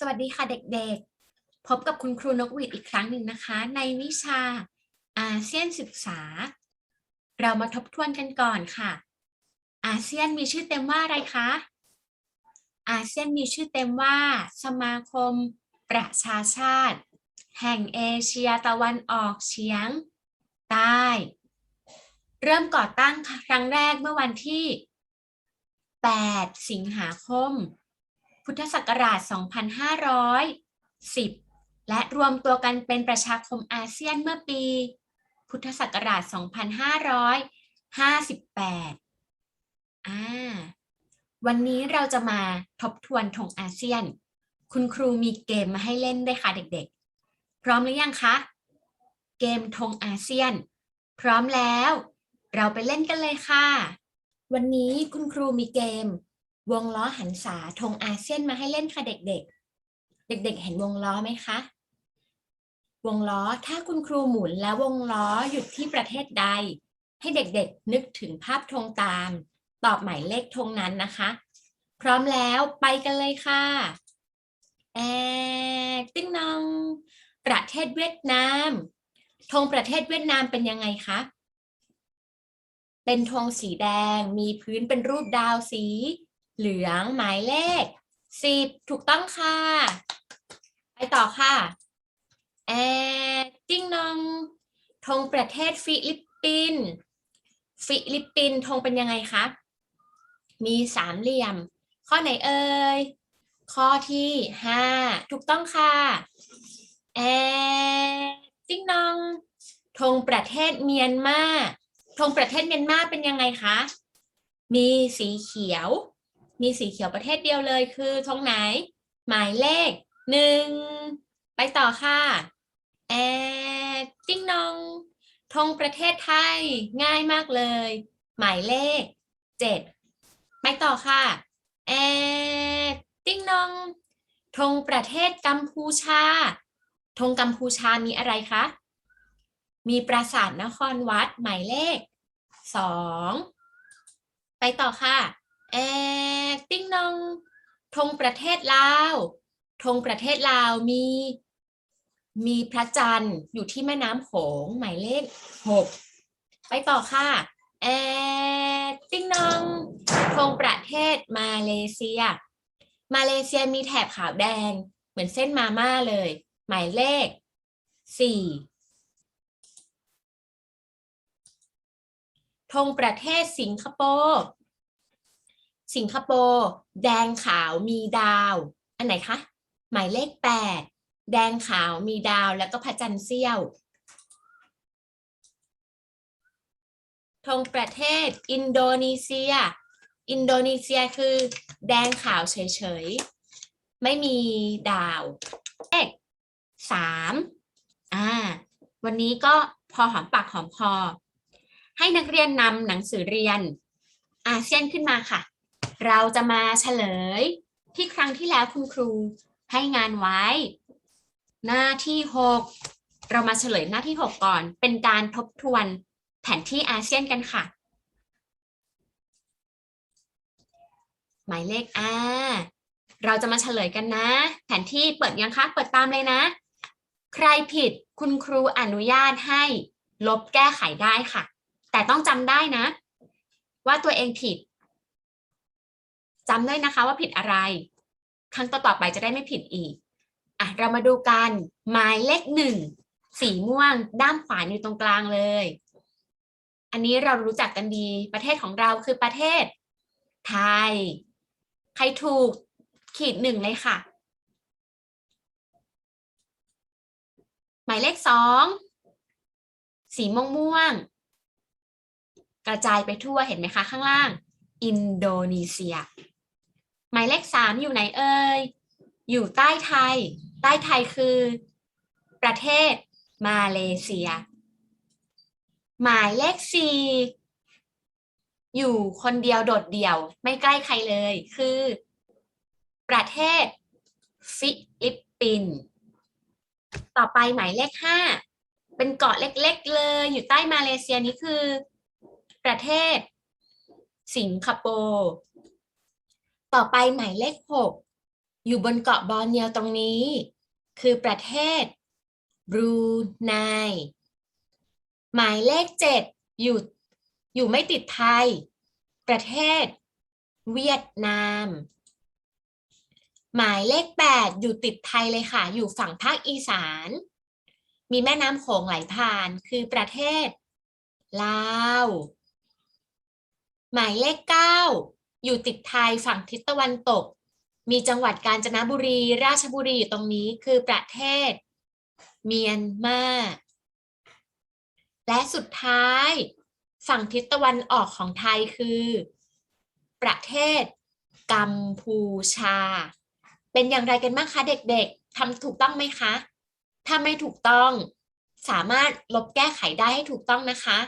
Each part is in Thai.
สวัสดีค่ะเด็กๆ พบกับคุณครูนกหวีดอีกครั้งหนึ่งนะคะ ในวิชาอาเซียนศึกษา เรามาทบทวนกันก่อนค่ะ อาเซียนมีชื่อเต็มว่าอะไรคะ อาเซียนมีชื่อเต็มว่า สมาคม ประชาชาติ แห่งเอเชียตะวันออกเฉียงใต้เริ่มก่อตั้งครั้งแรกเมื่อวันที่ 8 สิงหาคม พุทธศักราช 2510 และรวมตัวกันเป็นประชาคมอาเซียนเมื่อปี พุทธศักราช 2558อ่าวันนี้เราจะมาทบทวนธงอาเซียน คุณครูมีเกมมาให้เล่นด้วยค่ะเด็กๆ พร้อมหรือยังคะ เกมธงอาเซียน พร้อมแล้ว เราไปเล่นกันเลยค่ะ วันนี้คุณครูมีเกม วงล้อหันษาธงอาเซียนมาให้เล่นค่ะเด็กๆ เด็กๆ เห็นวงล้อไหมคะ วงล้อถ้าคุณครูหมุนแล้ววงล้อหยุดที่ประเทศใด ให้เด็กๆ นึกถึงภาพธงตาม ตอบหมายเลขธงนั้นนะคะ พร้อมแล้วไปกันเลยค่ะแอติ้งนอง ประเทศเวียดนามธงประเทศเวียดนามเป็นยังไงคะเป็นธงสีแดงมีพื้นเป็นรูปดาวสี เหลืองหมายเลขสิบถูกต้องค่ะ ไปต่อค่ะ แอจิ้งนองธงประเทศฟิลิปปินส์ฟิลิปปินส์ธงเป็นยังไงคะ มีสามเหลี่ยม ข้อไหนเอ่ย ข้อที่ห้าถูกต้องค่ะ แอจิ้งนองธงประเทศเมียนมาธงประเทศเมียนมาเป็นยังไงคะ มีสีเขียว มีสีเขียวประเทศเดียวเลยคือธงไหน หมายเลขหนึ่งไปต่อค่ะแอดติ้งนองธงประเทศไทยง่ายมากเลย หมายเลขเจ็ดไปต่อค่ะแอดติ้งนองธงประเทศกัมพูชาธงกัมพูชามีอะไรคะ มีปราสาทนครวัดหมายเลขสองไปต่อค่ะ แอติ้งนองธงประเทศลาวธงประเทศลาวมี มีพระจันทร์อยู่ที่แม่น้ำโขงหมายเลขหกไปต่อค่ะแอติ้งนองธงประเทศมาเลเซีย มาเลเซียมีแถบขาวแดง เหมือนเส้นมาม่าเลย หมายเลขสี่ธงประเทศสิงคโปร์ สิงคโปร์แดงขาวมีดาว อันไหนคะ หมายเลขแปดแดงขาวมีดาวแล้วก็พระจันทร์เสี้ยวธงประเทศอินโดนีเซีย อินโดนีเซียคือ แดงขาวเฉยๆ ไม่มีดาวเลขสามอ่า วันนี้ก็พอหอมปากหอมคอ ให้นักเรียนนำหนังสือเรียนอาเซียนขึ้นมาค่ะ เราจะมาเฉลยที่ครั้งที่แล้วคุณครูให้งานไว้ หน้าที่หกเรามาเฉลยหน้าที่หกก่อน เป็นการทบทวนแผนที่อาเซียนกันค่ะ หมายเลขอาเราจะมาเฉลยกันนะ แผนที่เปิดยังคะ เปิดตามเลยนะ ใครผิดคุณครูอนุญาตให้ลบแก้ไขได้ค่ะ แต่ต้องจำได้นะ ว่าตัวเองผิด จำด้วยนะคะว่าผิดอะไร ครั้งต่อๆไปจะได้ไม่ผิดอีกอะเรามาดูกันหมายเลขหนึ่งสีม่วงด้านขวาอยู่ตรงกลางเลย อันนี้เรารู้จักกันดีประเทศของเราคือประเทศ ไทย ใครถูกขีดหนึ่งเลยค่ะ หมายเลขสองสีม่วงม่วง กระจายไปทั่วเห็นไหมคะข้างล่าง อินโดนีเซีย หมายเลขสามอยู่ไหนเอ่ย อยู่ใต้ไทย ใต้ไทยคือ ประเทศมาเลเซีย หมายเลขสี่อยู่คนเดียวโดดเดี่ยว ไม่ใกล้ใครเลยคือ ประเทศฟิลิปปินส์ต่อไปหมายเลขห้าเป็นเกาะเล็กๆเลยอยู่ใต้มาเลเซียนี้คือ ประเทศ สิงคโปร์ ต่อไปหมายเลขหกอยู่บนเกาะบอร์เนียวตรงนี้ คือประเทศบรูไนหมายเลขเจ็ดอยู่อยู่ไม่ติดไทย ประเทศ เวียดนาม หมายเลขแปดอยู่ติดไทยเลยค่ะ อยู่ฝั่งภาคอีสาน มีแม่น้ำโขงไหลผ่านคือประเทศลาว หมายเลขเก้า อยู่ติดไทยฝั่งทิศตะวันตก มีจังหวัดกาญจนบุรี ราชบุรีอยู่ตรงนี้คือประเทศ เมียนมา และสุดท้าย ฝั่งทิศตะวันออกของไทยคือ ประเทศ กัมพูชา เป็นอย่างไรกันบ้างคะเด็กๆทำถูกต้องไหมคะ ถ้าไม่ถูกต้องสามารถลบแก้ไขได้ให้ถูกต้องนะคะ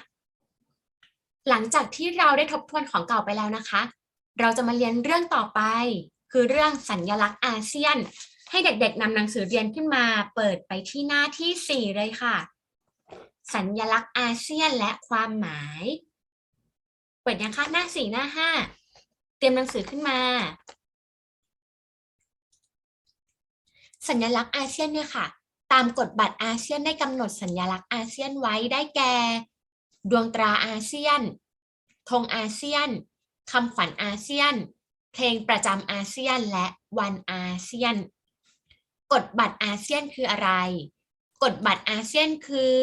หลังจากที่เราได้ทบทวนของเก่าไปแล้วนะคะ เราจะมาเรียนเรื่องต่อไป คือเรื่องสัญญลักษณ์อาเซียน ให้เด็กๆนำหนังสือเรียนขึ้นมาเปิดไปที่หน้าที่ 4 เลยค่ะ สัญญลักษณ์อาเซียนและความหมาย เปิดยังคะหน้า 4 หน้า 5 เตรียมหนังสือขึ้นมา สัญลักษณ์อาเซียนเนี่ยค่ะ ตามกฎบัตรอาเซียนได้กำหนดสัญลักษณ์อาเซียนไว้ได้แก่ ดวงตราอาเซียนธงอาเซียน คำขวัญอาเซียน เพลงประจำอาเซียนและวันอาเซียน กฎบัตรอาเซียนคืออะไร กฎบัตรอาเซียนคือ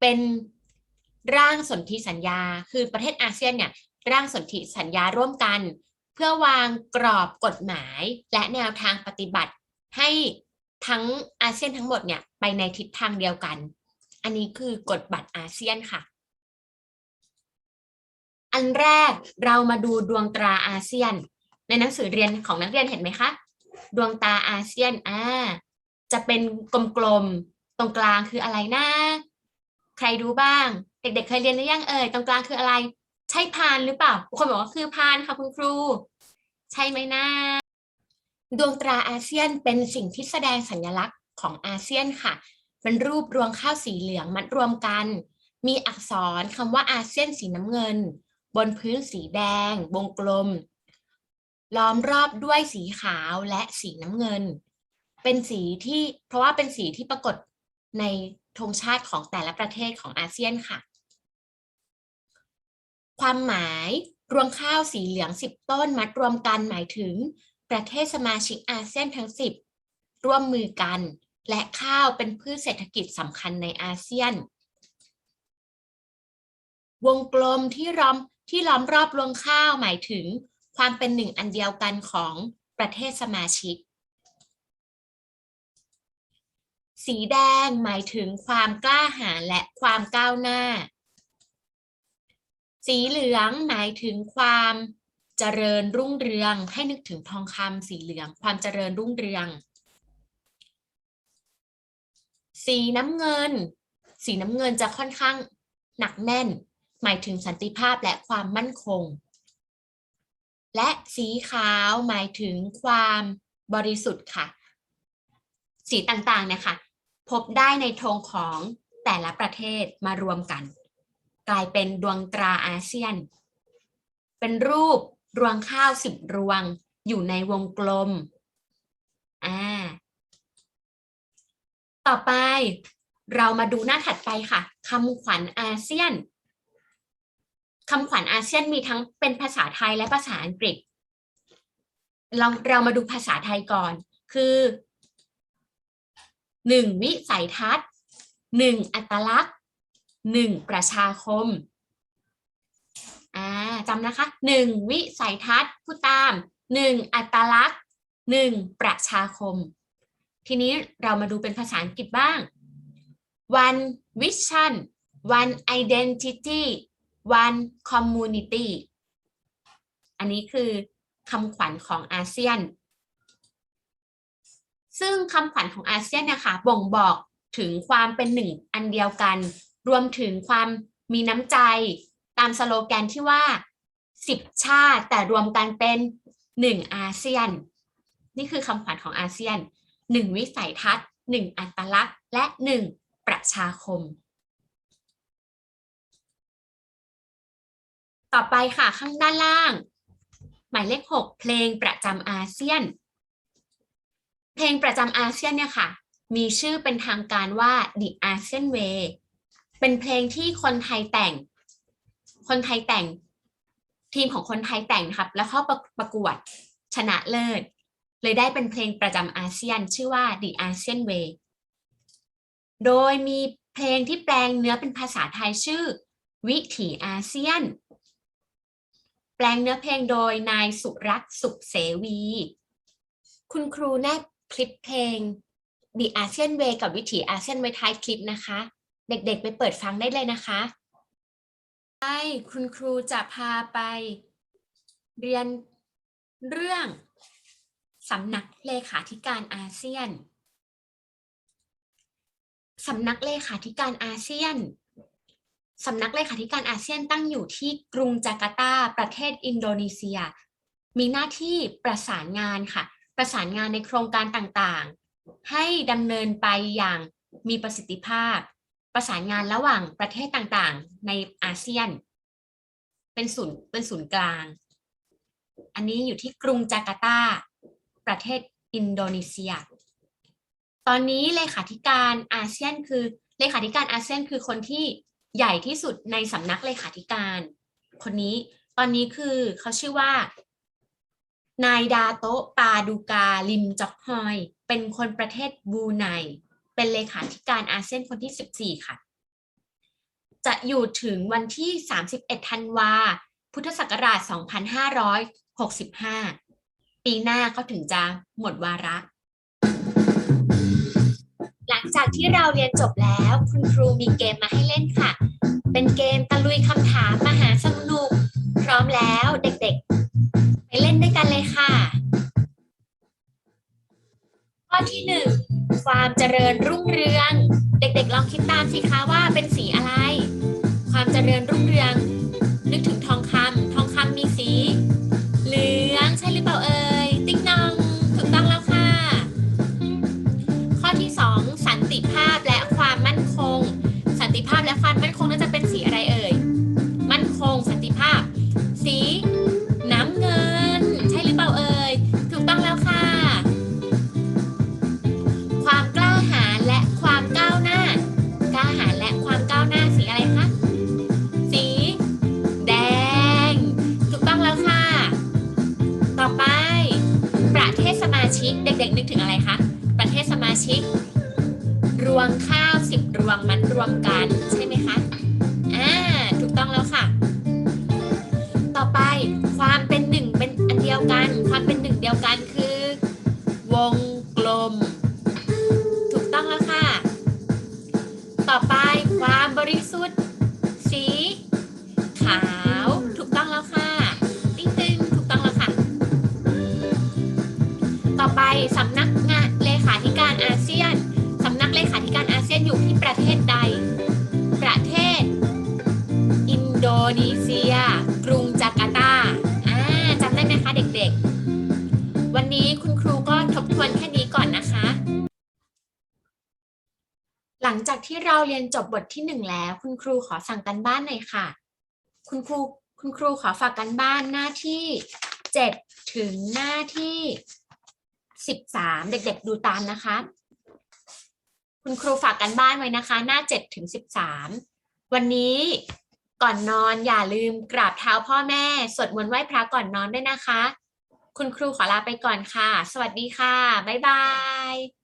เป็นร่างสนธิสัญญา คือประเทศอาเซียนเนี่ยร่างสนธิสัญญาร่วมกัน เพื่อวางกรอบกฎหมายและแนวทางปฏิบัติ ให้ทั้งอาเซียนทั้งหมดเนี่ยไปในทิศทางเดียวกัน อันนี้คือกฎบัตรอาเซียนค่ะ อันแรกเรามาดูดวงตราอาเซียน ในหนังสือเรียนของนักเรียนเห็นไหมคะ ดวงตาอาเซียนอ่าจะเป็นกลมๆตรงกลางคืออะไรนะใครดูบ้าง เด็กๆเคยเรียนหรือยังเอ่ยตรงกลางคืออะไร ใช่พานหรือเปล่าคนบอกว่าคือพานค่ะคุณครู ใช่ไหมนะดวงตราอาเซียนเป็นสิ่งที่แสดงสัญลักษณ์ของอาเซียนค่ะเป็นรูปรวงข้าวสีเหลืองมัดรวมกัน มีอักษรคำว่าอาเซียนสีน้ำเงิน บนพื้นสีแดง วงกลม ล้อมรอบด้วยสีขาวและสีน้ำเงิน เป็นสีที่เพราะว่าเป็นสีที่ปรากฏในธงชาติของแต่ละประเทศของอาเซียนค่ะ ความหมายรวงข้าวสีเหลือง 10 ต้นมัดรวมกันหมายถึง ประเทศสมาชิกอาเซียนทั้ง 10 ร่วมมือกัน และข้าวเป็นพืชเศรษฐกิจสำคัญในอาเซียน วงกลมที่ล้อม ที่ล้อมรอบรวงข้าวหมายถึงความเป็นหนึ่งอันเดียวกันของประเทศสมาชิก สีแดงหมายถึงความกล้าหาญและความก้าวหน้า สีเหลืองหมายถึงความเจริญรุ่งเรือง ให้นึกถึงทองคำสีเหลือง ความเจริญรุ่งเรือง สีน้ำเงิน สีน้ำเงินจะค่อนข้างหนักแน่น หมายถึงสันติภาพและความมั่นคง และสีขาวหมายถึงความบริสุทธิ์ค่ะ สีต่างๆเนี่ยค่ะพบได้ในธงของแต่ละประเทศมารวมกัน กลายเป็นดวงตราอาเซียน เป็นรูปรวงข้าวสิบรวงอยู่ในวงกลมอ่าต่อไปเรามาดูหน้าถัดไปค่ะคำขวัญอาเซียน คำขวัญอาเซียนมีทั้งเป็นภาษาไทยและภาษาอังกฤษ เราเรามาดูภาษาไทยก่อน คือหนึ่งวิสัยทัศน์หนึ่งอัตลักษณ์หนึ่งประชาคมอ่าจำนะคะหนึ่งวิสัยทัศน์ผู้ตามหนึ่งอัตลักษณ์หนึ่งประชาคม ทีนี้เรามาดูเป็นภาษาอังกฤษบ้าง one vision one identity one community อันนี้คือคำขวัญของอาเซียน ซึ่งคำขวัญของอาเซียนนะคะบ่งบอกถึงความเป็นหนึ่งอันเดียวกัน รวมถึงความมีน้ำใจ ตามสโลแกนที่ว่า 10 ชาติแต่รวมกันเป็น 1 อาเซียน นี่คือคำขวัญของอาเซียน 1 วิสัยทัศน์ 1 อัตลักษณ์ และ 1 ประชาคม ต่อไปค่ะข้างด้านล่าง หมายเลข 6 เพลงประจำอาเซียน เพลงประจำอาเซียนเนี่ยค่ะ มีชื่อเป็นทางการว่า The ASEAN Way เป็นเพลงที่คนไทยแต่ง คนไทยแต่ง ทีมของคนไทยแต่งนะครับ แล้วเข้าประประกวดชนะเลิศ เลยได้เป็นเพลงประจำอาเซียน ชื่อว่า The ASEAN Way โดยมีเพลงที่แปลงเนื้อเป็นภาษาไทยชื่อ วิถีอาเซียน แปลงเนื้อเพลงโดยนายสุรักษ์สุขเสวี คุณครูแนบคลิปเพลง The ASEAN Way กับวิถีอาเซียนไว้ท้ายคลิปนะคะ เด็กๆไปเปิดฟังได้เลยนะคะใช่คุณครูจะพาไป เรียนเรื่องสำนักเลขาธิการอาเซียนสำนักเลขาธิการอาเซียน สำนักเลขาธิการอาเซียนตั้งอยู่ที่กรุงจาการ์ตา ประเทศอินโดนีเซีย มีหน้าที่ประสานงานค่ะ ประสานงานในโครงการต่างๆ ให้ดำเนินไปอย่างมีประสิทธิภาพ ประสานงานระหว่างประเทศต่างๆ ในอาเซียน เป็นศูนย์เป็นศูนย์กลาง อันนี้อยู่ที่กรุงจาการ์ตา ประเทศอินโดนีเซีย ตอนนี้เลขาธิการอาเซียนคือเลขาธิการอาเซียนคือคนที่ ใหญ่ที่สุดในสำนักเลขาธิการ คนนี้ตอนนี้คือเขาชื่อว่า นายดาโตปาดูกาลิมจอกฮอย เป็นคนประเทศบูไนเป็นเลขาธิการอาเซียนคนที่ 14 ค่ะ จะอยู่ถึงวันที่ 31 ธันวา พุทธศักราช 2565 ปีหน้าเขาถึงจะหมดวาระ จากที่เราเรียนจบแล้ว คุณครูมีเกมมาให้เล่นค่ะ เป็นเกมตะลุยคำถามมหาสนุก พร้อมแล้วเด็กๆ ไปเล่นด้วยกันเลยค่ะ ข้อที่หนึ่งความเจริญรุ่งเรือง เด็กๆ ลองคิดตามสิคะว่าเป็นสีอะไร ความเจริญรุ่งเรือง นึกถึงทองคำทองคำมีสี เหลืองใช่หรือเปล่าเอ่ยติ๊งนองถูกต้องแล้วค่ะ ข้อที่สันติ ความมั่นคงน่าจะเป็นสีอะไรเอ่ย มั่นคงสันติภาพ สีน้ำเงิน ใช่หรือเปล่าเอ่ย ถูกต้องแล้วค่ะ ความกล้าหาญและความก้าวหน้า กล้าหาญและความก้าวหน้าสีอะไรคะ สีแดง ถูกต้องแล้วค่ะ ต่อไป ประเทศสมาชิกเด็กๆนึกถึงอะไรคะ ประเทศสมาชิก รวงข้าวสิบรวงมัดรวมกัน สำนักงานเลขาธิการอาเซียนสำนักเลขาธิการอาเซียนอยู่ที่ประเทศใด ประเทศ อินโดนีเซีย กรุงจาการ์ตาอ่าจำได้ไหมคะเด็กๆ วันนี้คุณครูก็ทบทวนแค่นี้ก่อนนะคะ หลังจากที่เราเรียนจบบทที่หนึ่งแล้ว คุณครูขอสั่งกันบ้านหน่อยค่ะ คุณครูคุณครูขอฝากกันบ้านหน้าที่เจ็ดถึงหน้าที่ สิบสามเด็กๆดูตามนะคะ คุณครูฝากกันบ้านไว้นะคะ หน้าเจ็ดถึงสิบสามวันนี้ก่อนนอนอย่าลืมกราบเท้าพ่อแม่ สวดมนต์ไหว้พระก่อนนอนด้วยนะคะ คุณครูขอลาไปก่อนค่ะ สวัสดีค่ะ บ๊ายบาย